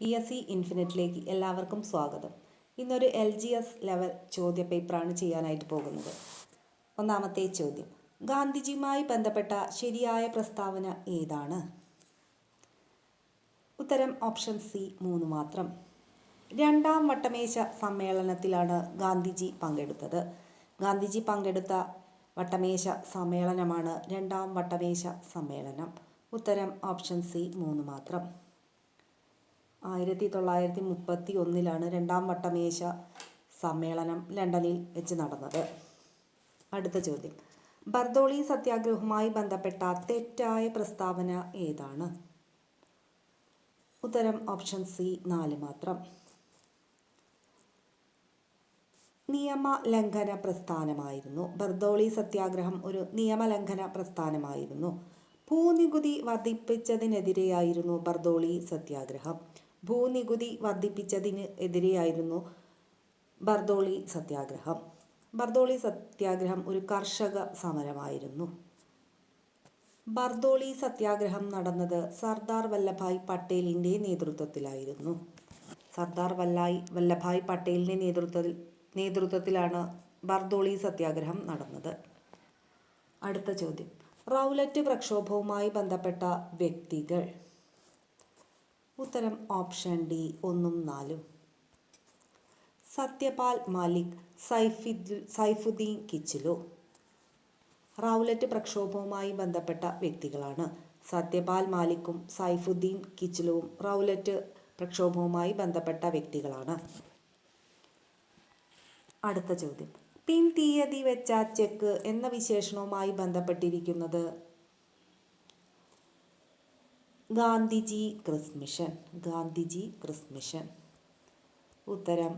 E S C ഇൻഫിനിറ്റിലേക്ക് എല്ലാവർക്കും സ്വാഗതം. ഇന്നൊരു എൽ ജി എസ് ലെവൽ ചോദ്യ പേപ്പറാണ് ചെയ്യാനായിട്ട് പോകുന്നത്. ഒന്നാമത്തെ ചോദ്യം. ഗാന്ധിജിയുമായി ബന്ധപ്പെട്ട ശരിയായ പ്രസ്താവന ഏതാണ്? ഉത്തരം ഓപ്ഷൻ സി മൂന്ന് മാത്രം. രണ്ടാം വട്ടമേശ സമ്മേളനത്തിലാണ് ഗാന്ധിജി പങ്കെടുത്തത്. ഗാന്ധിജി പങ്കെടുത്ത വട്ടമേശ സമ്മേളനമാണ് രണ്ടാം വട്ടമേശ സമ്മേളനം. ഉത്തരം ഓപ്ഷൻ സി മൂന്ന് മാത്രം. ആയിരത്തി തൊള്ളായിരത്തി മുപ്പത്തി ഒന്നിലാണ് രണ്ടാം വട്ടമേശ സമ്മേളനം ലണ്ടനിൽ വെച്ച് നടന്നത്. അടുത്ത ചോദ്യം. ബർദോളി സത്യാഗ്രഹവുമായി ബന്ധപ്പെട്ട തെറ്റായ പ്രസ്താവന ഏതാണ്? ഉത്തരം ഓപ്ഷൻ സി നാല് മാത്രം. നിയമ ലംഘന പ്രസ്ഥാനമായിരുന്നു. ബർദോളി സത്യാഗ്രഹം ഒരു നിയമലംഘന പ്രസ്ഥാനമായിരുന്നു. ഭൂനികുതി വർദ്ധിപ്പിച്ചതിനെതിരെയായിരുന്നു ബർദോളി സത്യാഗ്രഹം. ഭൂനികുതി വർദ്ധിപ്പിച്ചതിന് എതിരെയായിരുന്നു ബർദോളി സത്യാഗ്രഹം. ബർദോളി സത്യാഗ്രഹം ഒരു കർഷക സമരമായിരുന്നു. ബർദോളി സത്യാഗ്രഹം നടന്നത് സർദാർ വല്ലഭായ് പട്ടേലിന്റെ നേതൃത്വത്തിലായിരുന്നു. സർദാർ വല്ലായ് വല്ലഭായ് പട്ടേലിന്റെ നേതൃത്വത്തിൽ നേതൃത്വത്തിലാണ് ബർദോളി സത്യാഗ്രഹം നടന്നത്. അടുത്ത ചോദ്യം. റൗലറ്റ് പ്രക്ഷോഭവുമായി ബന്ധപ്പെട്ട വ്യക്തികൾ. ഉത്തരം ഓപ്ഷൻ ഡി ഒന്നും നാലും. സത്യപാൽ മാലിക് സൈഫിദ് സൈഫുദ്ദീൻ കിച്ചിലു. റൗലറ്റ് പ്രക്ഷോഭവുമായി ബന്ധപ്പെട്ട വ്യക്തികളാണ്. സത്യപാൽ മാലിക്കും സൈഫുദ്ദീൻ കിച്ചിലുവും റൗലറ്റ് പ്രക്ഷോഭവുമായി ബന്ധപ്പെട്ട വ്യക്തികളാണ്. അടുത്ത ചോദ്യം. പിൻ തീയതി വെച്ച ചെക്ക് എന്ന വിശേഷണവുമായി ബന്ധപ്പെട്ടിരിക്കുന്നത് ഗാന്ധിജി ക്രിസ്മിഷൻ ഗാന്ധിജി ക്രിസ്മിഷൻ ഉത്തരം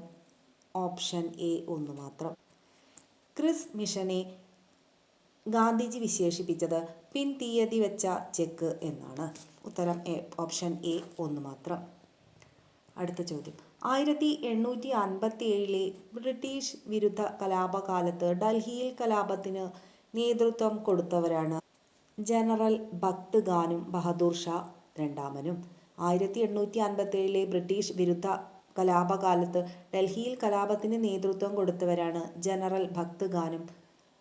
ഓപ്ഷൻ എ ഒന്ന് മാത്രം. ക്രിസ് മിഷനെ ഗാന്ധിജി വിശേഷിപ്പിച്ചത് പിൻ തീയതി വെച്ച ചെക്ക് എന്നാണ്. ഉത്തരം എ ഓപ്ഷൻ എ ഒന്ന് മാത്രം. അടുത്ത ചോദ്യം. ആയിരത്തി എണ്ണൂറ്റി അൻപത്തി ഏഴിലെ ബ്രിട്ടീഷ് വിരുദ്ധ കലാപകാലത്ത് ഡൽഹിയിൽ കലാപത്തിന് നേതൃത്വം കൊടുത്തവരാണ് ജനറൽ ഭക്ത് ഖാനും ബഹദൂർ ഷാ. രണ്ടാമനും ആയിരത്തി എണ്ണൂറ്റി അൻപത്തി ഏഴിലെ ബ്രിട്ടീഷ് വിരുദ്ധ കലാപകാലത്ത് ഡൽഹിയിൽ കലാപത്തിന് നേതൃത്വം കൊടുത്തവരാണ് ജനറൽ ഭക്ത് ഖാനും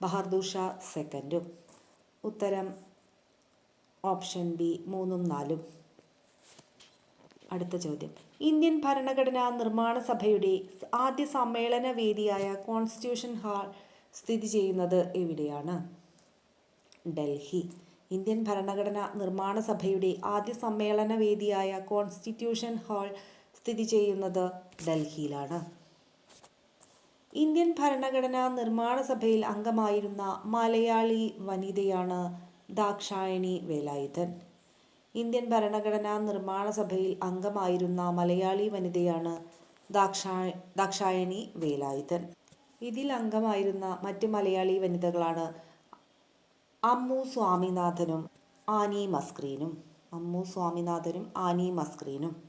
ബഹദൂർ ഷാ സെക്കൻഡും. ഉത്തരം ഓപ്ഷൻ ബി മൂന്നും നാലും. അടുത്ത ചോദ്യം. ഇന്ത്യൻ ഭരണഘടനാ നിർമ്മാണ സഭയുടെ ആദ്യ സമ്മേളന വേദിയായ കോൺസ്റ്റിറ്റ്യൂഷൻ ഹാൾ സ്ഥിതി ചെയ്യുന്നത് എവിടെയാണ്? ഡൽഹി. ഇന്ത്യൻ ഭരണഘടനാ നിർമ്മാണ സഭയുടെ ആദ്യ സമ്മേളന വേദിയായ കോൺസ്റ്റിറ്റ്യൂഷൻ ഹാൾ സ്ഥിതി ചെയ്യുന്നത് ഡൽഹിയിലാണ്. ഇന്ത്യൻ ഭരണഘടനാ നിർമ്മാണ സഭയിൽ അംഗമായിരുന്ന മലയാളി വനിതയാണ് ദാക്ഷായണി വേലായുധൻ. ഇന്ത്യൻ ഭരണഘടനാ നിർമ്മാണ സഭയിൽ അംഗമായിരുന്ന മലയാളി വനിതയാണ് ദാക്ഷാ ദാക്ഷായണി വേലായുധൻ. ഇതിൽ അംഗമായിരുന്ന മറ്റ് മലയാളി വനിതകളാണ് അമ്മു സ്വാമിനാഥനും ആനി മസ്ക്രീനും. അമ്മു സ്വാമിനാഥനും ആനി മസ്ക്രീനും.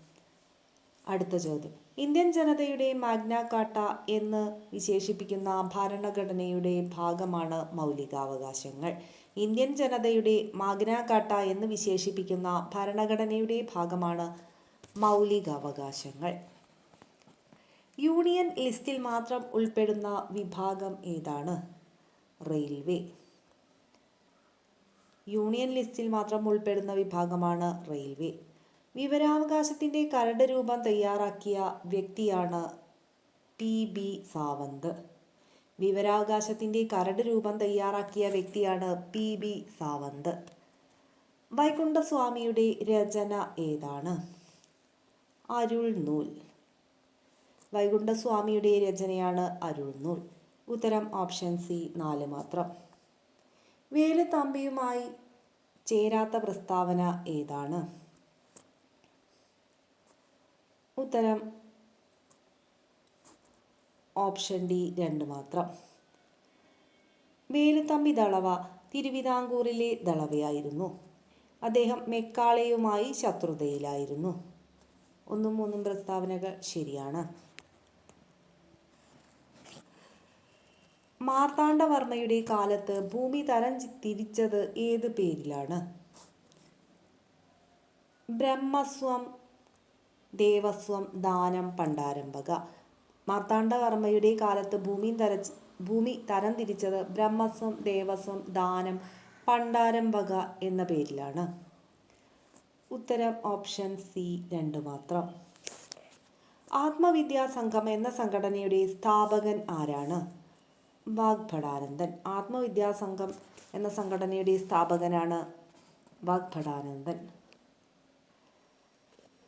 അടുത്ത ചോദ്യം. ഇന്ത്യൻ ജനതയുടെ മാഗ്നാകാട്ട എന്ന് വിശേഷിപ്പിക്കുന്ന ഭരണഘടനയുടെ ഭാഗമാണ് മൗലികാവകാശങ്ങൾ. ഇന്ത്യൻ ജനതയുടെ മാഗ്നാകാട്ട എന്ന് വിശേഷിപ്പിക്കുന്ന ഭരണഘടനയുടെ ഭാഗമാണ് മൗലികാവകാശങ്ങൾ. യൂണിയൻ ലിസ്റ്റിൽ മാത്രം ഉൾപ്പെടുന്ന വിഭാഗം ഏതാണ്? റെയിൽവേ. യൂണിയൻ ലിസ്റ്റിൽ മാത്രം ഉൾപ്പെടുന്ന വിഭാഗമാണ് റെയിൽവേ. വിവരാവകാശത്തിന്റെ കരട് രൂപം തയ്യാറാക്കിയ വ്യക്തിയാണ് പി. ബി. സാവന്ത്. വിവരാവകാശത്തിന്റെ കരട് രൂപം തയ്യാറാക്കിയ വ്യക്തിയാണ് പി. ബി. സാവന്ത്. വൈകുണ്ഠസ്വാമിയുടെ രചന ഏതാണ്? അരുൾ നൂൽ. വൈകുണ്ഠസ്വാമിയുടെ രചനയാണ് അരുൾ നൂൽ. ഉത്തരം ഓപ്ഷൻ സി നാല് മാത്രം. വേലുത്തമ്പിയുമായി ചേരാത്ത പ്രസ്താവന ഏതാണ്? ഉത്തരം ഓപ്ഷൻ ഡി രണ്ട് മാത്രം. വേലുത്തമ്പി ദളവ തിരുവിതാംകൂറിലെ ദളവയായിരുന്നു. അദ്ദേഹം മെക്കാളയുമായി ശത്രുതയിലായിരുന്നു. ഒന്നും മൂന്നും പ്രസ്താവനകൾ ശരിയാണ്. മാർത്താണ്ഡവർമ്മയുടെ കാലത്ത് ഭൂമി തരം തിരിച്ചത് ഏത് പേരിലാണ്? ബ്രഹ്മസ്വം ദേവസ്വം ദാനം പണ്ടാരംഭക. മാർത്താണ്ഡവർമ്മയുടെ കാലത്ത് ഭൂമി തരച്ച് ഭൂമി തരം തിരിച്ചത് ബ്രഹ്മസ്വം ദേവസ്വം ദാനം പണ്ടാരംഭക എന്ന പേരിലാണ്. ഉത്തരം ഓപ്ഷൻ സി രണ്ട് മാത്രം. ആത്മവിദ്യാ സംഘം എന്ന സംഘടനയുടെ സ്ഥാപകൻ ആരാണ്? വാഗ്ഭടാനന്ദൻ. ആത്മവിദ്യാസംഘം എന്ന സംഘടനയുടെ സ്ഥാപകനാണ് വാഗ്ഭടാനന്ദൻ.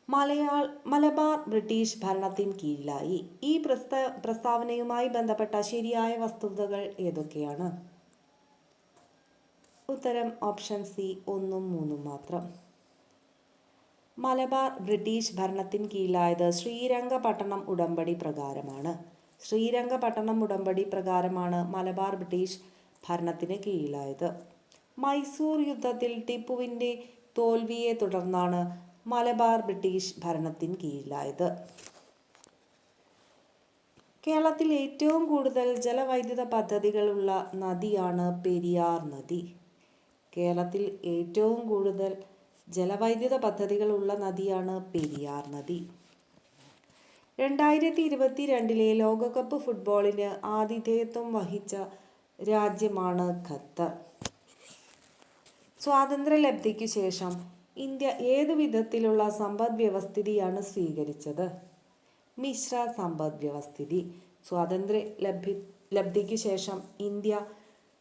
മലയാള മലബാർ ബ്രിട്ടീഷ് ഭരണത്തിന് കീഴിലായി. ഈ പ്രസ്ത പ്രസ്താവനയുമായി ബന്ധപ്പെട്ട ശരിയായ വസ്തുതകൾ ഏതൊക്കെയാണ്? ഉത്തരം ഓപ്ഷൻ സി ഒന്നും മൂന്നും മാത്രം. മലബാർ ബ്രിട്ടീഷ് ഭരണത്തിന് കീഴിലായത് ശ്രീരംഗപട്ടണം ഉടമ്പടി പ്രകാരമാണ്. ശ്രീരംഗപട്ടണം ഉടമ്പടി പ്രകാരമാണ് മലബാർ ബ്രിട്ടീഷ് ഭരണത്തിന് കീഴിലായത്. മൈസൂർ യുദ്ധത്തിൽ ടിപ്പുവിന്റെ തോൽവിയെ തുടർന്നാണ് മലബാർ ബ്രിട്ടീഷ് ഭരണത്തിന് കീഴിലായത്. കേരളത്തിൽ ഏറ്റവും കൂടുതൽ ജലവൈദ്യുത പദ്ധതികളുള്ള നദിയാണ് പെരിയാർ നദി. കേരളത്തിൽ ഏറ്റവും കൂടുതൽ ജലവൈദ്യുത പദ്ധതികളുള്ള നദിയാണ് പെരിയാർ നദി. രണ്ടായിരത്തി ഇരുപത്തി രണ്ടിലെ ലോകകപ്പ് ഫുട്ബോളിന് ആതിഥേയത്വം വഹിച്ച രാജ്യമാണ് ഖത്തർ. സ്വാതന്ത്ര്യലബ്ധിക്കു ശേഷം ഇന്ത്യ ഏതു വിധത്തിലുള്ള സമ്പദ് വ്യവസ്ഥിതിയാണ് സ്വീകരിച്ചത്? മിശ്ര സമ്പദ് വ്യവസ്ഥിതി സ്വാതന്ത്ര്യ ലഭ്യ ലബ്ധിക്ക് ശേഷം ഇന്ത്യ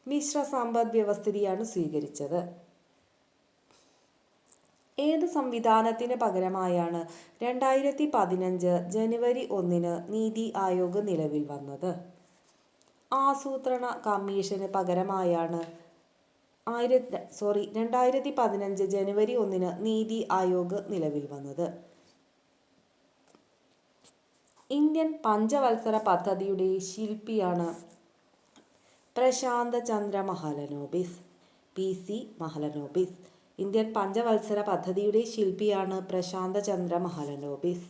മിശ്ര സമ്പദ് വ്യവസ്ഥിതിയാണ് സ്വീകരിച്ചത്. ഏത് സംവിധാനത്തിന് പകരമായാണ് രണ്ടായിരത്തി പതിനഞ്ച് ജനുവരി ഒന്നിന് നീതി ആയോഗ് നിലവിൽ വന്നത്? ആസൂത്രണ കമ്മീഷന് പകരമായാണ് ആയിരത്തി സോറി രണ്ടായിരത്തി പതിനഞ്ച് ജനുവരി ഒന്നിന് നീതി ആയോഗ് നിലവിൽ വന്നത്. ഇന്ത്യൻ പഞ്ചവത്സര പദ്ധതിയുടെ ശില്പിയാണ് Prasanta Chandra Mahalanobis. P C Mahalanobis. Indian പഞ്ചവത്സര പദ്ധതിയുടെ ശില്പിയാണ് പ്രശാന്ത ചന്ദ്ര മഹലനോബിസ്.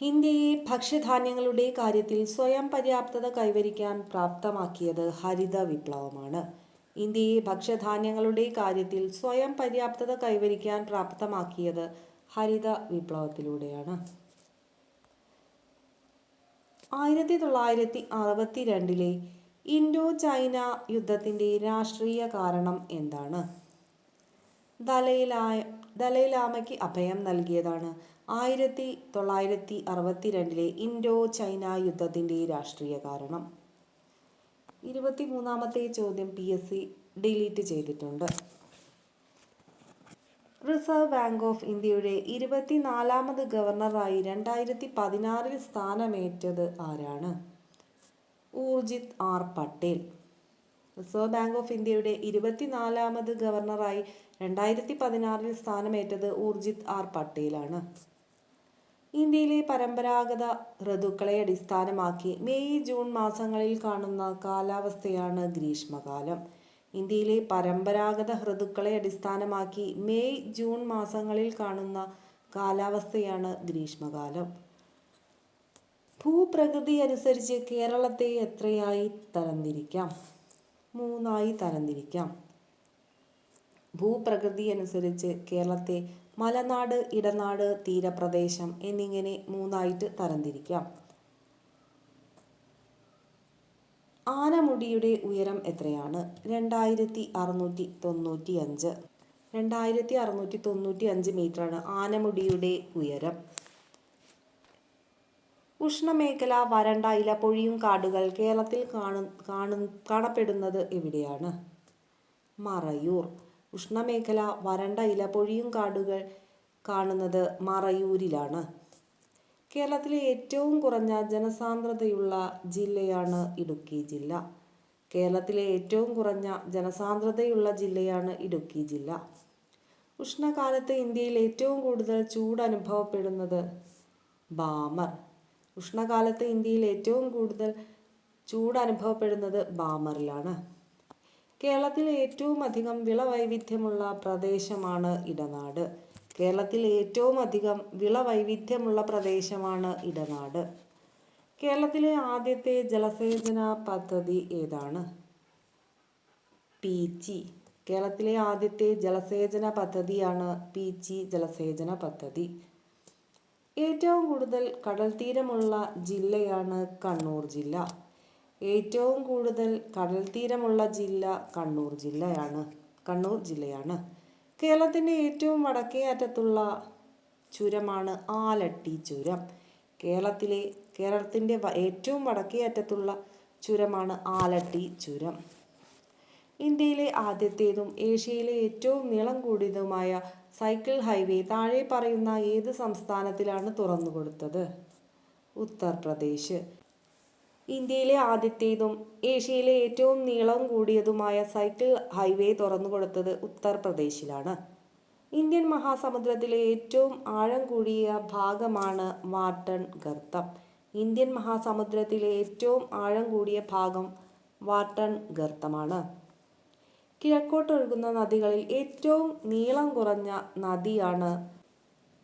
ഇന്ത്യയെ ഭക്ഷ്യധാന്യങ്ങളുടെ കാര്യത്തിൽ സ്വയം പര്യാപ്തത കൈവരിക്കാൻ പ്രാപ്തമാക്കിയത് ഹരിത വിപ്ലവമാണ്. ഇന്ത്യയെ ഭക്ഷ്യധാന്യങ്ങളുടെ കാര്യത്തിൽ സ്വയം പര്യാപ്തത കൈവരിക്കാൻ പ്രാപ്തമാക്കിയത് ഹരിത വിപ്ലവത്തിലൂടെയാണ്. ആയിരത്തി തൊള്ളായിരത്തി അറുപത്തി രണ്ടിലെ ഇൻഡോ ചൈന യുദ്ധത്തിന്റെ രാഷ്ട്രീയ കാരണം എന്താണ്? ദലൈലായ ദലൈലാമയ്ക്ക് അഭയം നൽകിയതാണ്. ആയിരത്തി തൊള്ളായിരത്തി അറുപത്തി രണ്ടിലെ ഇൻഡോ ചൈന യുദ്ധത്തിന്റെ രാഷ്ട്രീയ കാരണം. ഇരുപത്തി മൂന്നാമത്തെ ചോദ്യം പി എസ് സി ഡിലീറ്റ് ചെയ്തിട്ടുണ്ട്. റിസർവ് ബാങ്ക് ഓഫ് ഇന്ത്യയുടെ ഇരുപത്തിനാലാമത് ഗവർണറായി രണ്ടായിരത്തി പതിനാറിൽ സ്ഥാനമേറ്റത് ആരാണ്? Urjit R Patel. Reserve bank of ഇന്ത്യയുടെ ഇരുപത്തിനാലാമത് ഗവർണറായി രണ്ടായിരത്തി പതിനാറിൽ സ്ഥാനമേറ്റത് ഊർജിത് ആർ പട്ടേലാണ്. ഇന്ത്യയിലെ പരമ്പരാഗത ഋതുക്കളെ അടിസ്ഥാനമാക്കി മെയ് ജൂൺ മാസങ്ങളിൽ കാണുന്ന കാലാവസ്ഥയാണ് ഗ്രീഷ്മകാലം. ഇന്ത്യയിലെ പരമ്പരാഗത ഋതുക്കളെ അടിസ്ഥാനമാക്കി മെയ് ജൂൺ മാസങ്ങളിൽ കാണുന്ന കാലാവസ്ഥയാണ് ഗ്രീഷ്മകാലം. ഭൂപ്രകൃതി അനുസരിച്ച് കേരളത്തെ എത്രയായി തരംതിരിക്കാം? മൂന്നായി തരംതിരിക്കാം. ഭൂപ്രകൃതി അനുസരിച്ച് കേരളത്തെ മലനാട് ഇടനാട് തീരപ്രദേശം എന്നിങ്ങനെ മൂന്നായിട്ട് തരംതിരിക്കാം. ആനമുടിയുടെ ഉയരം എത്രയാണ്? രണ്ടായിരത്തി അറുന്നൂറ്റി തൊണ്ണൂറ്റി അഞ്ച് രണ്ടായിരത്തി അറുന്നൂറ്റി തൊണ്ണൂറ്റി അഞ്ച് മീറ്ററാണ് ആനമുടിയുടെ ഉയരം. ഉഷ്ണമേഖല വരണ്ട ഇലപ്പൊഴിയും കാടുകൾ കേരളത്തിൽ കാണു കാണു കാണപ്പെടുന്നത് എവിടെയാണ്? മറയൂർ. ഉഷ്ണമേഖല വരണ്ട ഇലപ്പൊഴിയും കാടുകൾ കാണുന്നത് മറയൂരിലാണ്. കേരളത്തിലെ ഏറ്റവും കുറഞ്ഞ ജനസാന്ദ്രതയുള്ള ജില്ലയാണ് ഇടുക്കി ജില്ല. കേരളത്തിലെ ഏറ്റവും കുറഞ്ഞ ജനസാന്ദ്രതയുള്ള ജില്ലയാണ് ഇടുക്കി ജില്ല. ഉഷ്ണകാലത്ത് ഇന്ത്യയിൽ ഏറ്റവും കൂടുതൽ ചൂട് അനുഭവപ്പെടുന്നത് ബാമർ. ഉഷ്ണകാലത്ത് ഇന്ത്യയിൽ ഏറ്റവും കൂടുതൽ ചൂട് അനുഭവപ്പെടുന്നത് ബാമറിലാണ്. കേരളത്തിൽ ഏറ്റവും അധികം വിളവൈവിധ്യമുള്ള പ്രദേശമാണ് ഇടനാട്. കേരളത്തിൽ ഏറ്റവും അധികം വിളവൈവിധ്യമുള്ള പ്രദേശമാണ് ഇടനാട്. കേരളത്തിലെ ആദ്യത്തെ ജലസേചന പദ്ധതി ഏതാണ്? പീച്ചി. കേരളത്തിലെ ആദ്യത്തെ ജലസേചന പദ്ധതിയാണ് പീച്ചി ജലസേചന പദ്ധതി. ഏറ്റവും കൂടുതൽ കടൽത്തീരമുള്ള ജില്ലയാണ് കണ്ണൂർ ജില്ല. ഏറ്റവും കൂടുതൽ കടൽത്തീരമുള്ള ജില്ല കണ്ണൂർ ജില്ലയാണ്. കണ്ണൂർ ജില്ലയാണ്. കേരളത്തിന്റെ ഏറ്റവും വടക്കേ അറ്റത്തുള്ള ചുരമാണ് ആലട്ടി ചുരം. കേരളത്തിലെ കേരളത്തിന്റെ ഏറ്റവും വടക്കേ അറ്റത്തുള്ള ചുരമാണ് ആലട്ടി ചുരം. ഇന്ത്യയിലെ ആദ്യത്തേതും ഏഷ്യയിലെ ഏറ്റവും നീളം കൂടിയതുമായ സൈക്കിൾ ഹൈവേ താഴെ പറയുന്ന ഏത് സംസ്ഥാനത്തിലാണ് തുറന്നുകൊടുത്തത്? ഉത്തർപ്രദേശ്. ഇന്ത്യയിലെ ആദ്യത്തേതും ഏഷ്യയിലെ ഏറ്റവും നീളം കൂടിയതുമായ സൈക്കിൾ ഹൈവേ തുറന്നുകൊടുത്തത് ഉത്തർപ്രദേശിലാണ്. ഇന്ത്യൻ മഹാസമുദ്രത്തിലെ ഏറ്റവും ആഴം കൂടിയ ഭാഗമാണ് വാട്ടൺ ഗർത്തം. ഇന്ത്യൻ മഹാസമുദ്രത്തിലെ ഏറ്റവും ആഴം കൂടിയ ഭാഗം വാട്ടൺ ഗർത്തമാണ്. കിഴക്കോട്ടൊഴുകുന്ന നദികളിൽ ഏറ്റവും നീളം കുറഞ്ഞ നദിയാണ്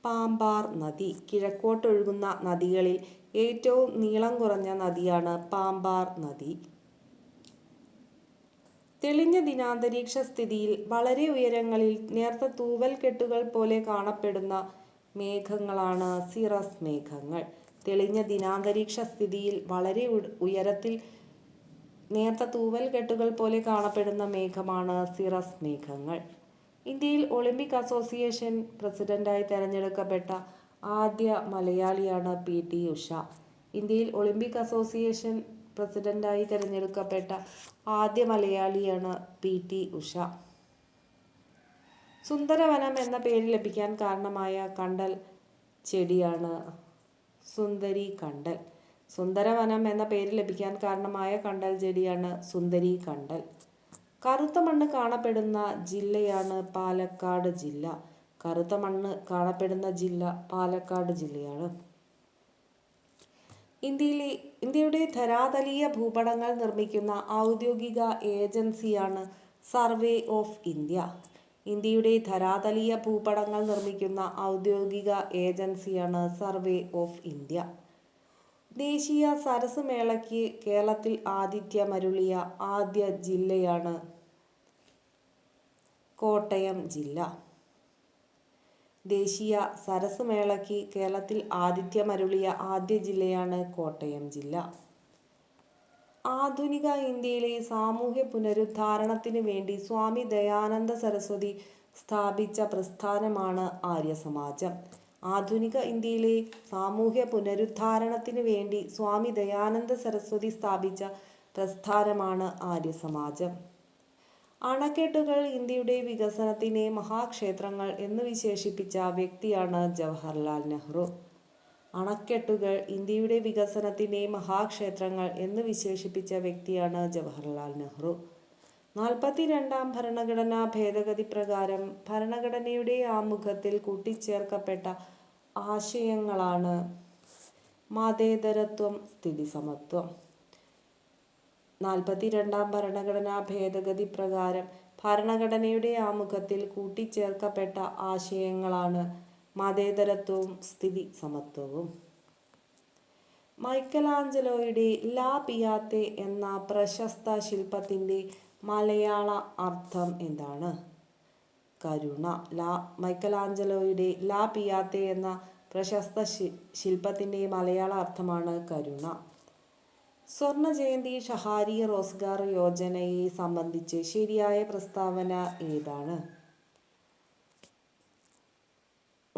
പാമ്പാർ നദി. കിഴക്കോട്ടൊഴുകുന്ന നദികളിൽ ഏറ്റവും നീളം കുറഞ്ഞ നദിയാണ് പാമ്പാർ നദി. തെളിഞ്ഞ ദിനാന്തരീക്ഷ സ്ഥിതിയിൽ വളരെ ഉയരങ്ങളിൽ നേർത്ത തൂവൽ കെട്ടുകൾ പോലെ കാണപ്പെടുന്ന മേഘങ്ങളാണ് സിറസ് മേഘങ്ങൾ. തെളിഞ്ഞ ദിനാന്തരീക്ഷ സ്ഥിതിയിൽ വളരെ ഉയരത്തിൽ നേർത്ത തൂവൽ കെട്ടുകൾ പോലെ കാണപ്പെടുന്ന മേഘമാണ് സിറസ് മേഘങ്ങൾ. ഇന്ത്യയിൽ ഒളിമ്പിക് അസോസിയേഷൻ പ്രസിഡന്റായി തെരഞ്ഞെടുക്കപ്പെട്ട ആദ്യ മലയാളിയാണ് പി ടി ഉഷ. ഇന്ത്യയിൽ ഒളിമ്പിക് അസോസിയേഷൻ പ്രസിഡന്റായി തിരഞ്ഞെടുക്കപ്പെട്ട ആദ്യ മലയാളിയാണ് പി ടി ഉഷ. സുന്ദരവനം എന്ന പേര് ലഭിക്കാൻ കാരണമായ കണ്ടൽ ചെടിയാണ് സുന്ദരി കണ്ടൽ. സുന്ദരവനം എന്ന പേര് ലഭിക്കാൻ കാരണമായ കണ്ടൽ ചെടിയാണ് സുന്ദരി കണ്ടൽ. കറുത്ത മണ്ണ് കാണപ്പെടുന്ന ജില്ലയാണ് പാലക്കാട് ജില്ല. കറുത്ത മണ്ണ് കാണപ്പെടുന്ന ജില്ല പാലക്കാട് ജില്ലയാണ്. ഇന്ത്യയിലെ ഇന്ത്യയുടെ ധരാതലീയ ഭൂപടങ്ങൾ നിർമ്മിക്കുന്ന ഔദ്യോഗിക ഏജൻസിയാണ് സർവേ ഓഫ് ഇന്ത്യ. ഇന്ത്യയുടെ ധരാതലീയ ഭൂപടങ്ങൾ നിർമ്മിക്കുന്ന ഔദ്യോഗിക ഏജൻസിയാണ് സർവേ ഓഫ് ഇന്ത്യ. ദേശീയ സരസ് മേളയ്ക്ക് കേരളത്തിൽ ആതിഥ്യമരുളിയ ആദ്യ ജില്ലയാണ് കോട്ടയം ജില്ല. ദേശീയ സരസ് മേളയ്ക്ക് കേരളത്തിൽ ആതിഥ്യമരുളിയ ആദ്യ ജില്ലയാണ് കോട്ടയം ജില്ല. ആധുനിക ഇന്ത്യയിലെ സാമൂഹ്യ പുനരുദ്ധാരണത്തിന് വേണ്ടി സ്വാമി ദയാനന്ദ സരസ്വതി സ്ഥാപിച്ച പ്രസ്ഥാനമാണ് ആര്യസമാജം. ആധുനിക ഇന്ത്യയിലെ സാമൂഹ്യ പുനരുദ്ധാരണത്തിന് വേണ്ടി സ്വാമി ദയാനന്ദ സരസ്വതി സ്ഥാപിച്ച പ്രസ്ഥാനമാണ് ആര്യസമാജം. അണക്കെട്ടുകൾ ഇന്ത്യയുടെ വികസനത്തിനെ മഹാക്ഷേത്രങ്ങൾ എന്ന് വിശേഷിപ്പിച്ച വ്യക്തിയാണ് ജവഹർലാൽ നെഹ്റു. അണക്കെട്ടുകൾ ഇന്ത്യയുടെ വികസനത്തിനെ മഹാക്ഷേത്രങ്ങൾ എന്ന് വിശേഷിപ്പിച്ച വ്യക്തിയാണ് ജവഹർലാൽ നെഹ്റു. നാൽപ്പത്തി രണ്ടാം ഭരണഘടനാ ഭേദഗതി പ്രകാരം ഭരണഘടനയുടെ ആമുഖത്തിൽ കൂട്ടിച്ചേർക്കപ്പെട്ട ആശയങ്ങളാണ് മതേതരത്വം സ്ഥിതിസമത്വം. നാൽപ്പത്തി രണ്ടാം ഭരണഘടനാ ഭേദഗതി പ്രകാരം ഭരണഘടനയുടെ ആമുഖത്തിൽ കൂട്ടിച്ചേർക്കപ്പെട്ട ആശയങ്ങളാണ് മതേതരത്വവും സ്ഥിതി സമത്വവും മൈക്കലാഞ്ചലോയുടെ ലാ പിയാത്തെ എന്ന പ്രശസ്ത ശില്പത്തിന്റെ മലയാള അർത്ഥം എന്താണ്? കരുണ. ലാ മൈക്കലാഞ്ചലോയുടെ ലാ പിയാത്തെ എന്ന പ്രശസ്ത ശില്പത്തിന്റെ മലയാള അർത്ഥമാണ് കരുണ. സ്വർണ ജയന്തി ഷഹാരി റോസ്ഗാർ യോജനയെ സംബന്ധിച്ച് ശരിയായ പ്രസ്താവന ഏതാണ്?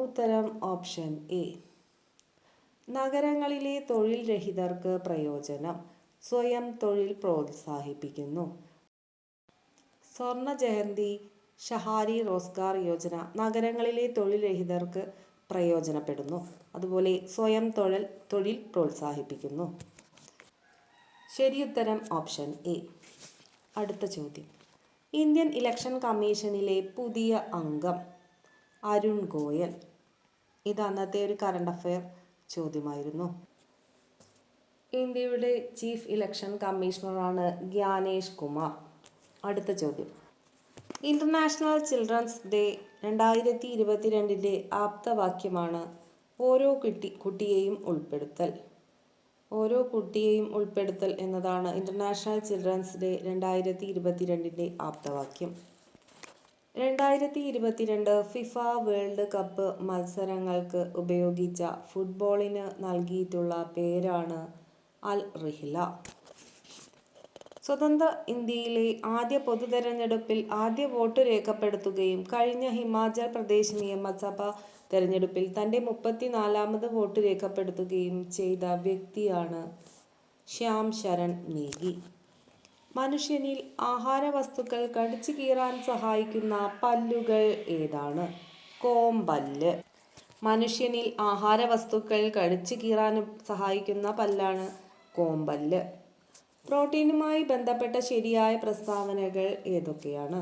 ഉത്തരം ഓപ്ഷൻ എ. നഗരങ്ങളിലെ തൊഴിൽ രഹിതർക്ക് പ്രയോജനം. സ്വയം തൊഴിൽ പ്രോത്സാഹിപ്പിക്കുന്നു. സ്വർണ ജയന്തി ഷഹാരി റോസ്ഗാർ യോജന നഗരങ്ങളിലെ തൊഴിൽ രഹിതർക്ക് പ്രയോജനപ്പെടുന്നു. അതുപോലെ സ്വയം തൊഴിൽ തൊഴിൽ പ്രോത്സാഹിപ്പിക്കുന്നു. ശരിയുത്തരം ഓപ്ഷൻ എ. അടുത്ത ചോദ്യം. ഇന്ത്യൻ ഇലക്ഷൻ കമ്മീഷനിലെ പുതിയ അംഗം അരുൺ ഗോയൽ. ഇത് അന്നത്തെ ഒരു കറണ്ട് അഫയർ ചോദ്യമായിരുന്നു. ഇന്ത്യയുടെ ചീഫ് ഇലക്ഷൻ കമ്മീഷണറാണ് ഗ്യാനേഷ് കുമാർ. അടുത്ത ചോദ്യം. ഇന്റർനാഷണൽ ചിൽഡ്രൻസ് ഡേ രണ്ടായിരത്തി ഇരുപത്തിരണ്ടിന്റെ ആപ്തവാക്യമാണ് ഓരോ കുട്ടി കുട്ടിയെയും ഉൾപ്പെടുത്തൽ. ഓരോ കുട്ടിയെയും ഉൾപ്പെടുത്തൽ എന്നതാണ് ഇന്റർനാഷണൽ ചിൽഡ്രൻസ് ഡേ രണ്ടായിരത്തി ഇരുപത്തിരണ്ടിന്റെ ആപ്തവാക്യം. രണ്ടായിരത്തി ഇരുപത്തിരണ്ട് ഫിഫ വേൾഡ് കപ്പ് മത്സരങ്ങൾക്ക് ഉപയോഗിച്ച ഫുട്ബോളിന് നൽകിയിട്ടുള്ള പേരാണ് അൽ റിഹ്ല സ്വതന്ത്ര ഇന്ത്യയിലെ ആദ്യ പൊതുതെരഞ്ഞെടുപ്പിൽ ആദ്യ വോട്ട് രേഖപ്പെടുത്തുകയും കഴിഞ്ഞ ഹിമാചൽ പ്രദേശ് നിയമസഭ തെരഞ്ഞെടുപ്പിൽ തന്റെ മുപ്പത്തിനാലാമത് വോട്ട് രേഖപ്പെടുത്തുകയും ചെയ്ത വ്യക്തിയാണ് ശ്യാം ശരൺ നേഗി. മനുഷ്യനിൽ ആഹാര വസ്തുക്കൾ കടിച്ചു കീറാൻ സഹായിക്കുന്ന പല്ലുകൾ ഏതാണ്? കോമ്പല്ല്. മനുഷ്യനിൽ ആഹാര വസ്തുക്കൾ കടിച്ചു കീറാൻ സഹായിക്കുന്ന പല്ലാണ് കോമ്പല്ല്. പ്രോട്ടീനുമായി ബന്ധപ്പെട്ട ശരിയായ പ്രസ്താവനകൾ ഏതൊക്കെയാണ്?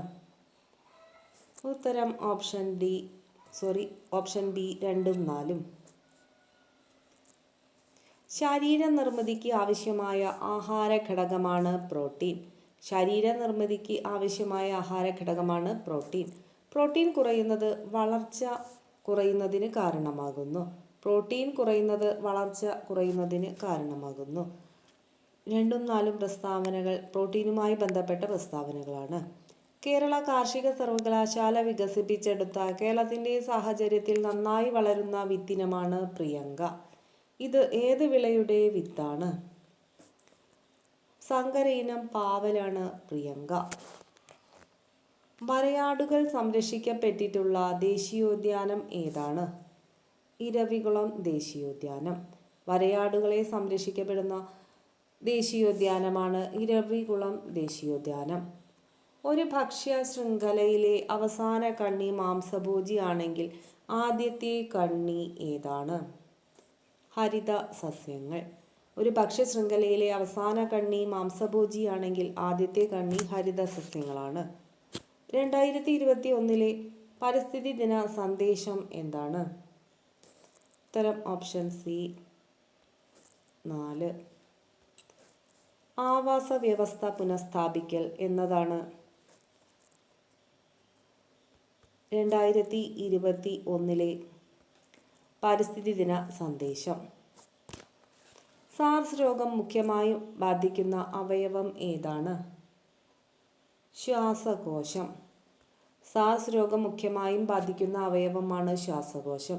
ഉത്തരം option D sorry option B രണ്ടും നാലും. ശരീര നിർമ്മിതിക്ക് ആവശ്യമായ ആഹാര ഘടകമാണ് പ്രോട്ടീൻ. ശരീര നിർമ്മിതിക്ക് ആവശ്യമായ ആഹാര ഘടകമാണ് പ്രോട്ടീൻ. പ്രോട്ടീൻ കുറയുന്നത് വളർച്ച കുറയുന്നതിന് കാരണമാകുന്നു. പ്രോട്ടീൻ കുറയുന്നത് വളർച്ച കുറയുന്നതിന് കാരണമാകുന്നു. രണ്ടും നാലും പ്രസ്താവനകൾ പ്രോട്ടീനുമായി ബന്ധപ്പെട്ട പ്രസ്താവനകളാണ്. കേരള കാർഷിക സർവകലാശാല വികസിപ്പിച്ചെടുത്ത കേരളത്തിന്റെ സാഹചര്യത്തിൽ നന്നായി വളരുന്ന വിത്തിനമാണ് പ്രിയങ്ക. ഇത് ഏത് വിളയുടെ വിത്താണ്? സങ്കര പാവലാണ് പ്രിയങ്ക. വരയാടുകൾ സംരക്ഷിക്കപ്പെട്ടിട്ടുള്ള ദേശീയോദ്യാനം ഏതാണ്? ഇരവികുളം ദേശീയോദ്യാനം. വരയാടുകളെ സംരക്ഷിക്കപ്പെടുന്ന ദേശീയോദ്യാനമാണ് ഇരവികുളം ദേശീയോദ്യാനം. ഒരു ഭക്ഷ്യ ശൃംഖലയിലെ അവസാന കണ്ണി മാംസഭോജിയാണെങ്കിൽ ആദ്യത്തെ കണ്ണി ഏതാണ്? ഹരിത സസ്യങ്ങൾ. ഒരു ഭക്ഷ്യ ശൃംഖലയിലെ അവസാന കണ്ണി മാംസഭോജിയാണെങ്കിൽ ആദ്യത്തെ കണ്ണി ഹരിത സസ്യങ്ങളാണ്. രണ്ടായിരത്തി ഇരുപത്തി ഒന്നിലെ പരിസ്ഥിതി ദിന സന്ദേശം എന്താണ്? ഉത്തരം ഓപ്ഷൻ സി നാല്. ആവാസ വ്യവസ്ഥ പുനഃസ്ഥാപിക്കൽ എന്നതാണ്. രണ്ടായിരത്തി ഇരുപത്തി ഒന്നിലെ പരിസ്ഥിതി ദിന സന്ദേശം. സാർസ് രോഗം മുഖ്യമായും ബാധിക്കുന്ന അവയവം ഏതാണ്? ശ്വാസകോശം. സാർസ് രോഗം മുഖ്യമായും ബാധിക്കുന്ന അവയവമാണ് ശ്വാസകോശം.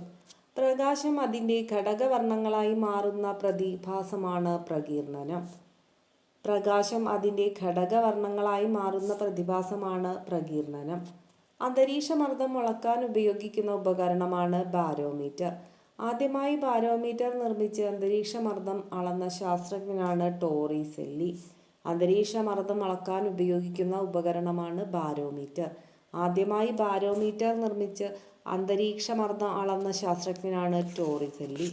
പ്രകാശം അതിന്റെ ഘടകവർണങ്ങളായി മാറുന്ന പ്രതിഭാസമാണ് പ്രകീർണനം. പ്രകാശം അതിന്റെ ഘടകവർണങ്ങളായി മാറുന്ന പ്രതിഭാസമാണ് പ്രകീർണനം. അന്തരീക്ഷമർദ്ദം അളക്കാൻ ഉപയോഗിക്കുന്ന ഉപകരണമാണ് ബാരോമീറ്റർ. ആദ്യമായി ബാരോമീറ്റർ നിർമ്മിച്ച് അന്തരീക്ഷമർദ്ദം അളന്ന ശാസ്ത്രജ്ഞനാണ് ടോറി സെല്ലി. അന്തരീക്ഷമർദ്ദം അളക്കാൻ ഉപയോഗിക്കുന്ന ഉപകരണമാണ് ബാരോമീറ്റർ. ആദ്യമായി ബാരോമീറ്റർ നിർമ്മിച്ച് അന്തരീക്ഷമർദ്ദം അളന്ന ശാസ്ത്രജ്ഞനാണ് ടോറി സെല്ലി.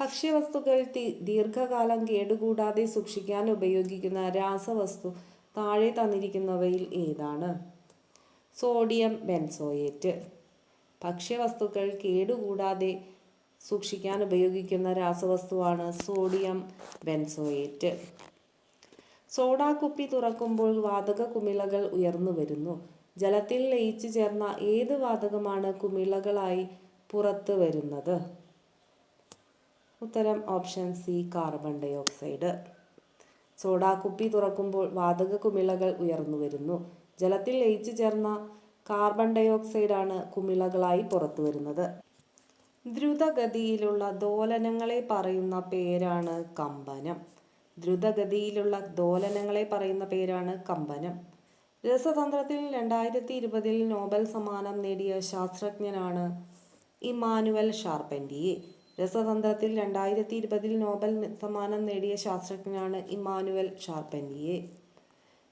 ഭക്ഷ്യവസ്തുക്കൾ ദീർഘകാലം കേടുകൂടാതെ സൂക്ഷിക്കാൻ ഉപയോഗിക്കുന്ന രാസവസ്തു താഴെ തന്നിരിക്കുന്നവയിൽ ഏതാണ്? Sodium benzoate. ഭക്ഷ്യവസ്തുക്കൾ കേടുകൂടാതെ സൂക്ഷിക്കാൻ ഉപയോഗിക്കുന്ന രാസവസ്തുവാണ് സോഡിയം ബെൻസോയേറ്റ്. സോഡാ കുപ്പി തുറക്കുമ്പോൾ വാതക കുമിളകൾ ഉയർന്നു വരുന്നു. ജലത്തിൽ ലയിച്ചു ചേർന്ന ഏത് വാതകമാണ് കുമിളകളായി പുറത്തു വരുന്നത്? ഉത്തരം option C carbon dioxide സോഡാക്കുപ്പി തുറക്കുമ്പോൾ വാതക കുമിളകൾ ഉയർന്നു വരുന്നു ജലത്തിൽ ലയിച്ചു ചേർന്ന കാർബൺ ഡൈ ഓക്സൈഡാണ് കുമിളകളായി പുറത്തു വരുന്നത് ദ്രുതഗതിയിലുള്ള ദോലനങ്ങളെ പറയുന്ന പേരാണ് കമ്പനം. ദ്രുതഗതിയിലുള്ള ദോലനങ്ങളെ പറയുന്ന പേരാണ് കമ്പനം. രസതന്ത്രത്തിൽ രണ്ടായിരത്തി ഇരുപതിൽ നോബൽ സമ്മാനം നേടിയ ശാസ്ത്രജ്ഞനാണ് ഇമാനുവൽ ഷാർപ്പന്റിയെ രസതന്ത്രത്തിൽ രണ്ടായിരത്തി ഇരുപതിൽ നോബൽ സമ്മാനം നേടിയ ശാസ്ത്രജ്ഞനാണ് ഇമ്മാനുവൽ ഷാർപ്പന്റിയെ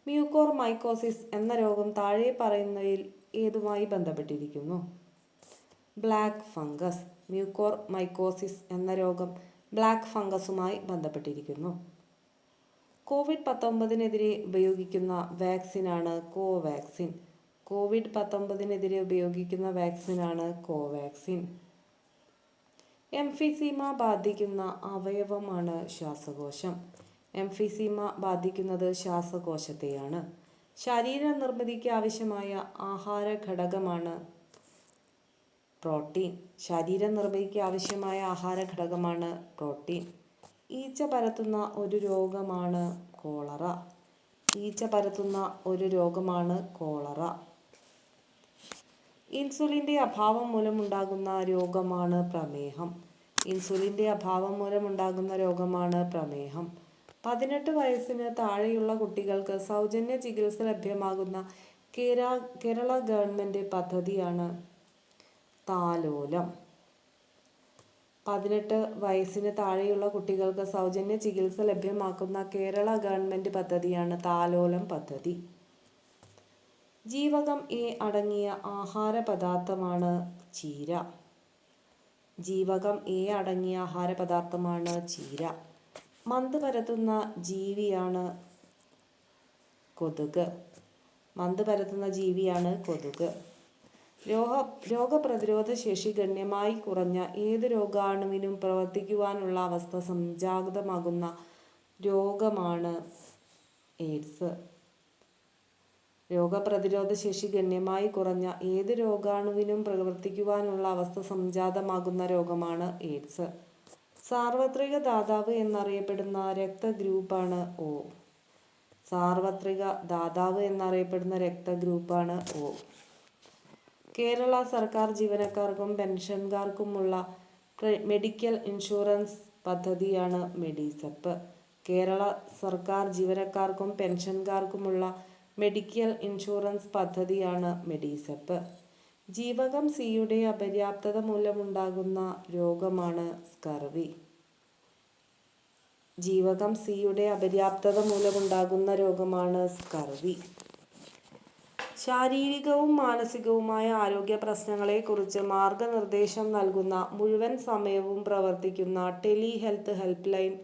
മ്യൂക്കോർ മൈക്കോസിസ് എന്ന രോഗം താഴെ പറയുന്നതിൽ ഏതുമായി ബന്ധപ്പെട്ടിരിക്കുന്നു? Black fungus. മ്യൂക്കോർ മൈക്കോസിസ് എന്ന രോഗം ബ്ലാക്ക് ഫംഗസുമായി ബന്ധപ്പെട്ടിരിക്കുന്നു. കോവിഡ് പത്തൊമ്പതിനെതിരെ ഉപയോഗിക്കുന്ന വാക്സിനാണ് കോവാക്സിൻ. കോവിഡ് പത്തൊമ്പതിനെതിരെ ഉപയോഗിക്കുന്ന വാക്സിനാണ് കോവാക്സിൻ. എംഫിസീമ ബാധിക്കുന്ന അവയവമാണ് ശ്വാസകോശം. എംഫിസീമ ബാധിക്കുന്നത് ശ്വാസകോശത്തെയാണ്. ശരീര നിർമ്മിതിക്ക് ആവശ്യമായ ആഹാര ഘടകമാണ് പ്രോട്ടീൻ. ശരീര നിർമ്മിതിക്ക് ആവശ്യമായ ആഹാര ഘടകമാണ് പ്രോട്ടീൻ. ഈച്ച പരത്തുന്ന ഒരു രോഗമാണ് കോളറ. ഈച്ച പരത്തുന്ന ഒരു രോഗമാണ് കോളറ. ഇൻസുലിന്റെ അഭാവം മൂലമുണ്ടാകുന്ന രോഗമാണ് പ്രമേഹം. ഇൻസുലിന്റെ അഭാവം മൂലമുണ്ടാകുന്ന രോഗമാണ് പ്രമേഹം. പതിനെട്ട് വയസ്സിന് താഴെയുള്ള കുട്ടികൾക്ക് സൗജന്യ ചികിത്സ ലഭ്യമാകുന്ന കേര കേരള ഗവൺമെന്റ് പദ്ധതിയാണ് താലോലം. പതിനെട്ട് വയസ്സിന് താഴെയുള്ള കുട്ടികൾക്ക് സൗജന്യ ചികിത്സ ലഭ്യമാക്കുന്ന കേരള ഗവൺമെന്റ് പദ്ധതിയാണ് താലോലം പദ്ധതി. ജീവകം എ അടങ്ങിയ ആഹാര പദാർത്ഥമാണ് ചീര. ജീവകം എ അടങ്ങിയ ആഹാര പദാർത്ഥമാണ് ചീര. മന്ത് പരത്തുന്ന ജീവിയാണ് കൊതുക്. മന്ത് പരത്തുന്ന ജീവിയാണ് കൊതുക്. രോഗ രോഗപ്രതിരോധ ശേഷി ഗണ്യമായി കുറഞ്ഞ ഏത് രോഗാണുവിനും പ്രവർത്തിക്കുവാനുള്ള അവസ്ഥ സംജാതമാകുന്ന രോഗമാണ് എയ്ഡ്സ്. രോഗപ്രതിരോധ ശേഷി ഗണ്യമായി കുറഞ്ഞ ഏത് രോഗാണുവിനും പ്രവർത്തിക്കുവാനുള്ള അവസ്ഥ സംജാതമാകുന്ന രോഗമാണ് എയ്ഡ്സ്. സാർവത്രിക ദാതാവ് എന്നറിയപ്പെടുന്ന രക്തഗ്രൂപ്പാണ് ഒ. സാർവത്രിക ദാതാവ് എന്നറിയപ്പെടുന്ന രക്തഗ്രൂപ്പാണ് ഒ. കേരള സർക്കാർ ജീവനക്കാർക്കും പെൻഷൻകാർക്കുമുള്ള മെഡിക്കൽ ഇൻഷുറൻസ് പദ്ധതിയാണ് മെഡിസപ്പ്. കേരള സർക്കാർ ജീവനക്കാർക്കും പെൻഷൻകാർക്കുമുള്ള മെഡിക്കൽ ഇൻഷുറൻസ് പദ്ധതിയാണ് മെഡിസെപ്പ്. ജീവകം സിയുടെ അപര്യാപ്തത മൂലമുണ്ടാകുന്ന രോഗമാണ് സ്കർവി. ജീവകം സിയുടെ അപര്യാപ്തത മൂലമുണ്ടാകുന്ന രോഗമാണ് സ്കർവി. ശാരീരികവും മാനസികവുമായ ആരോഗ്യ പ്രശ്നങ്ങളെക്കുറിച്ച് മാർഗനിർദ്ദേശം നൽകുന്ന മുഴുവൻ സമയവും പ്രവർത്തിക്കുന്ന telehealth helpline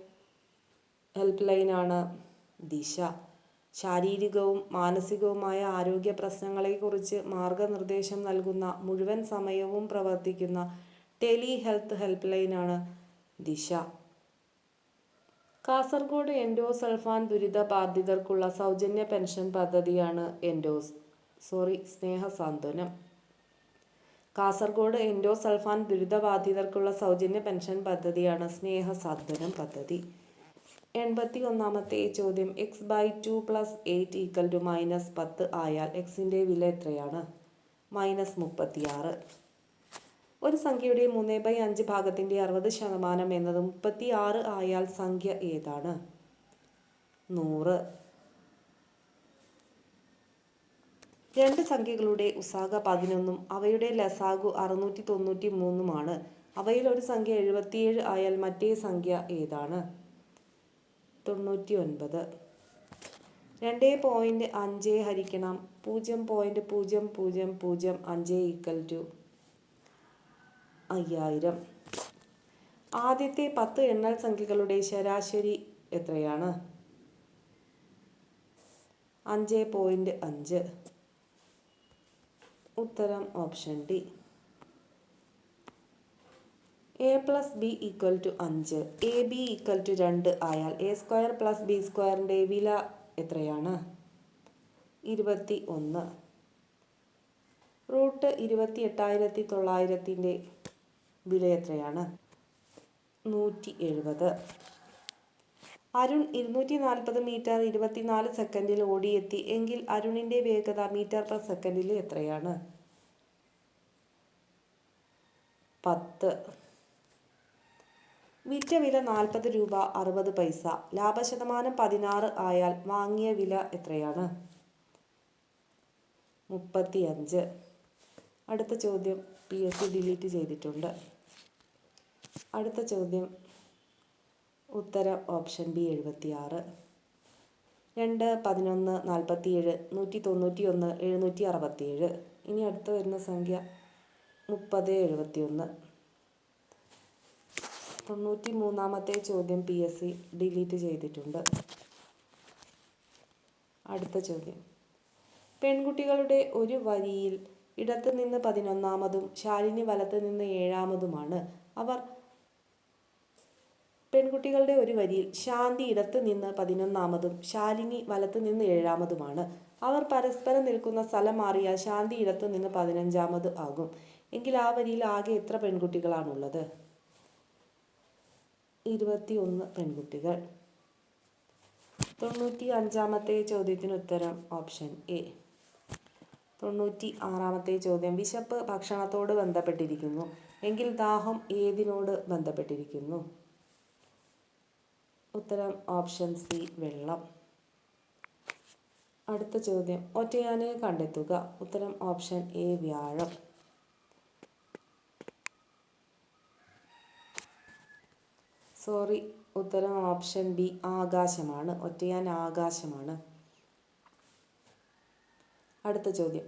help ലൈനാണ് ദിശ. ശാരീരികവും മാനസികവുമായ ആരോഗ്യ പ്രശ്നങ്ങളെക്കുറിച്ച് മാർഗനിർദ്ദേശം നൽകുന്ന മുഴുവൻ സമയവും പ്രവർത്തിക്കുന്ന ടെലി ഹെൽത്ത് ഹെൽപ്പ് ലൈനാണ് ദിശ. കാസർഗോഡ് എൻഡോസൾഫാൻ ദുരിത ബാധിതർക്കുള്ള സൗജന്യ പെൻഷൻ പദ്ധതിയാണ് എൻഡോസ്. സോറി സ്നേഹ സാന്ത്വനം. കാസർഗോഡ് എൻഡോസൾഫാൻ ദുരിതബാധിതർക്കുള്ള സൗജന്യ പെൻഷൻ പദ്ധതിയാണ് സ്നേഹ സാന്ത്വനം പദ്ധതി. എൺപത്തി ഒന്നാമത്തെ ചോദ്യം. X by two plus eight equal to minus പത്ത് ആയാൽ എക്സിന്റെ വില എത്രയാണ്? മൈനസ് മുപ്പത്തിയാറ്. ഒരു സംഖ്യയുടെ മൂന്ന് ബൈ അഞ്ച് ഭാഗത്തിന്റെ അറുപത് ശതമാനം എന്നത് മുപ്പത്തി ആറ് ആയാൽ സംഖ്യ ഏതാണ്? നൂറ്. രണ്ട് സംഖ്യകളുടെ ഉസാഗ പതിനൊന്നും അവയുടെ ലസാഗു അറുന്നൂറ്റി തൊണ്ണൂറ്റി മൂന്നുമാണ് അവയിൽ ഒരു സംഖ്യ എഴുപത്തിയേഴ് ആയാൽ മറ്റേ സംഖ്യ ഏതാണ്? തൊണ്ണൂറ്റി ഒൻപത് രണ്ട് പോയിന്റ് അഞ്ച് ഹരിക്കണം. പൂജ്യം പോയിന്റ് പൂജ്യം പൂജ്യം പൂജ്യം അഞ്ച് ഈക്വൽ ടു അയ്യായിരം. ആദ്യത്തെ പത്ത് എണ്ണൽ സംഖ്യകളുടെ ശരാശരി എത്രയാണ്? അഞ്ച് പോയിന്റ് അഞ്ച്. ഉത്തരം option D. A plus B equal to അഞ്ച്. എ ബി ഈക്വൽ ടു രണ്ട് ആയാൽ എ സ്ക്വയർ പ്ലസ് ബി സ്ക്വയറിന്റെ വില എത്രയാണ്? ഇരുപത്തി ഒന്ന് റൂട്ട് ഇരുപത്തി എട്ടായിരത്തി തൊള്ളായിരത്തിന്റെ വില എത്രയാണ്? നൂറ്റി എഴുപത് അരുൺ ഇരുന്നൂറ്റി നാൽപ്പത് മീറ്റർ ഇരുപത്തിനാല് സെക്കൻഡിൽ ഓടിയെത്തി എങ്കിൽ അരുണിന്റെ വേഗത മീറ്റർ പെർ സെക്കൻഡിൽ എത്രയാണ്? പത്ത്. വിറ്റ വില നാൽപ്പത് രൂപ അറുപത് പൈസ. ലാഭശതമാനം പതിനാറ് ആയാൽ വാങ്ങിയ വില എത്രയാണ്? മുപ്പത്തി അഞ്ച് അടുത്ത ചോദ്യം പി എസ് സി ഡിലീറ്റ് ചെയ്തിട്ടുണ്ട്. അടുത്ത ചോദ്യം ഉത്തരം ഓപ്ഷൻ ബി എഴുപത്തിയാറ്. രണ്ട് പതിനൊന്ന് നാൽപ്പത്തിയേഴ് നൂറ്റി തൊണ്ണൂറ്റി ഒന്ന് എഴുന്നൂറ്റി അറുപത്തിയേഴ് ഇനി അടുത്ത് വരുന്ന സംഖ്യ മുപ്പത് എഴുപത്തി ഒന്ന് തൊണ്ണൂറ്റി മൂന്നാമത്തെ ചോദ്യം പി എസ് സി ഡിലീറ്റ് ചെയ്തിട്ടുണ്ട്. അടുത്ത ചോദ്യം. പെൺകുട്ടികളുടെ ഒരു വരിയിൽ ഇടത്ത് നിന്ന് പതിനൊന്നാമതും ശാലിനി വലത്ത് നിന്ന് ഏഴാമതുമാണ്. അവർ പെൺകുട്ടികളുടെ ഒരു വരിയിൽ ശാന്തി ഇടത്ത് നിന്ന് പതിനൊന്നാമതും ശാലിനി വലത്ത് നിന്ന് ഏഴാമതുമാണ്. അവർ പരസ്പരം നിൽക്കുന്ന സ്ഥലം മാറിയാൽ ശാന്തി ഇടത്ത് നിന്ന് പതിനഞ്ചാമത് ആകും. എങ്കിൽ ആ വരിയിൽ ആകെ എത്ര പെൺകുട്ടികളാണുള്ളത്? ഇരുപത്തി ഒന്ന് പെൺകുട്ടികൾ. തൊണ്ണൂറ്റി അഞ്ചാമത്തെ ചോദ്യത്തിന് ഉത്തരം ഓപ്ഷൻ എ. തൊണ്ണൂറ്റി ആറാമത്തെ ചോദ്യം വിശപ്പ് ഭക്ഷണത്തോട് ബന്ധപ്പെട്ടിരിക്കുന്നു. എങ്കിൽ ദാഹം ഏതിനോട് ബന്ധപ്പെട്ടിരിക്കുന്നു? ഉത്തരം ഓപ്ഷൻ സി വെള്ളം. അടുത്ത ചോദ്യം ഒറ്റയാനെ കണ്ടെത്തുക. ഉത്തരം ഓപ്ഷൻ എ വ്യാഴം. സോറി ഉത്തരം ഓപ്ഷൻ ബി ആകാശമാണ്. ഒറ്റയാൻ ആകാശമാണ്. അടുത്ത ചോദ്യം.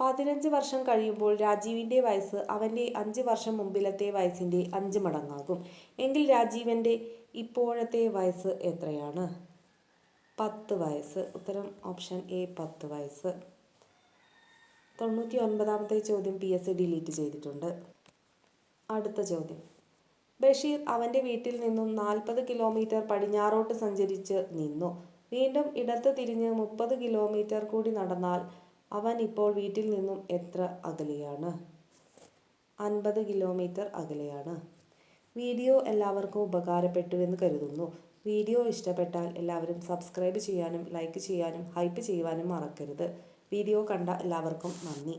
പതിനഞ്ച് വർഷം കഴിയുമ്പോൾ രാജീവിന്റെ വയസ്സ് അവന്റെ അഞ്ച് വർഷം മുമ്പിലത്തെ വയസ്സിന്റെ അഞ്ച് മടങ്ങാകും. എങ്കിൽ രാജീവന്റെ ഇപ്പോഴത്തെ വയസ്സ് എത്രയാണ്? പത്ത് വയസ്സ്. ഉത്തരം ഓപ്ഷൻ എ പത്ത് വയസ്സ്. തൊണ്ണൂറ്റി ഒൻപതാമത്തെ ചോദ്യം പി എസ് സി ഡിലീറ്റ് ചെയ്തിട്ടുണ്ട്. അടുത്ത ചോദ്യം. ബഷീർ അവന്റെ വീട്ടിൽ നിന്നും നാൽപ്പത് കിലോമീറ്റർ പടിഞ്ഞാറോട്ട് സഞ്ചരിച്ച് നിന്നു. വീണ്ടും ഇടത്ത് തിരിഞ്ഞ് മുപ്പത് കിലോമീറ്റർ കൂടി നടന്നാൽ അവൻ ഇപ്പോൾ വീട്ടിൽ നിന്നും എത്ര അകലെയാണ്? അൻപത് കിലോമീറ്റർ അകലെയാണ്. വീഡിയോ എല്ലാവർക്കും ഉപകാരപ്പെട്ടുവെന്ന് കരുതുന്നു. വീഡിയോ ഇഷ്ടപ്പെട്ടാൽ എല്ലാവരും സബ്സ്ക്രൈബ് ചെയ്യാനും ലൈക്ക് ചെയ്യാനും ഹൈപ്പ് ചെയ്യുവാനും മറക്കരുത്. വീഡിയോ കണ്ട എല്ലാവർക്കും നന്ദി.